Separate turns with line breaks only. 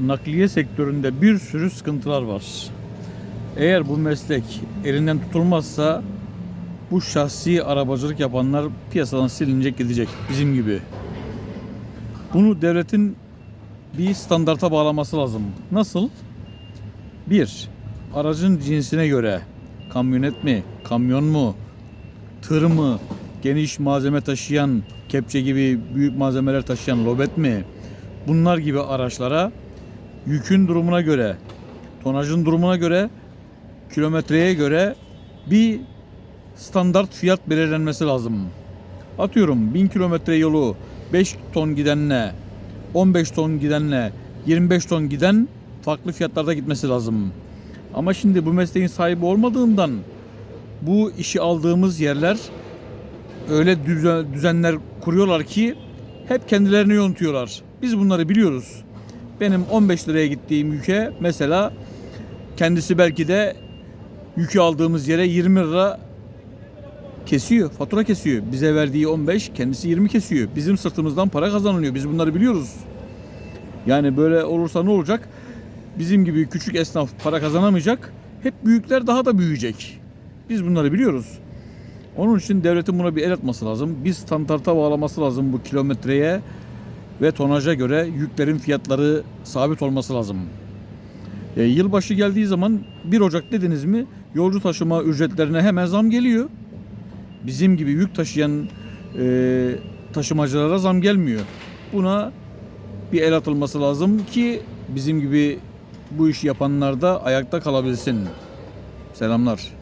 nakliye sektöründe bir sürü sıkıntılar var. Eğer bu meslek elinden tutulmazsa bu şahsi arabacılık yapanlar piyasadan silinecek gidecek bizim gibi. Bunu devletin bir standarta bağlaması lazım. Nasıl? Bir, aracın cinsine göre kamyonet mi, kamyon mu, tır mı, geniş malzeme taşıyan, kepçe gibi büyük malzemeler taşıyan lobet mi? Bunlar gibi araçlara yükün durumuna göre, tonajın durumuna göre, kilometreye göre bir standart fiyat belirlenmesi lazım. Atıyorum 1000 kilometre yolu 5 ton gidenle 15 ton gidenle 25 ton giden farklı fiyatlarda gitmesi lazım. Ama şimdi bu mesleğin sahibi olmadığından bu işi aldığımız yerler öyle düzen- düzenler kuruyorlar ki hep kendilerini yontuyorlar. Biz bunları biliyoruz. Benim 15 liraya gittiğim yüke mesela kendisi belki de yükü aldığımız yere 20 lira kesiyor, fatura kesiyor. Bize verdiği 15, kendisi 20 kesiyor. Bizim sırtımızdan para kazanılıyor. Biz bunları biliyoruz. Yani böyle olursa ne olacak? Bizim gibi küçük esnaf para kazanamayacak. Hep büyükler daha da büyüyecek. Biz bunları biliyoruz. Onun için devletin buna bir el atması lazım. Bir standarta bağlaması lazım bu kilometreye ve tonaja göre yüklerin fiyatları sabit olması lazım. E, yılbaşı geldiği zaman 1 Ocak dediniz mi yolcu taşıma ücretlerine hemen zam geliyor. Bizim gibi yük taşıyan e, taşımacılara zam gelmiyor. Buna bir el atılması lazım ki bizim gibi bu işi yapanlar da ayakta kalabilsin. Selamlar.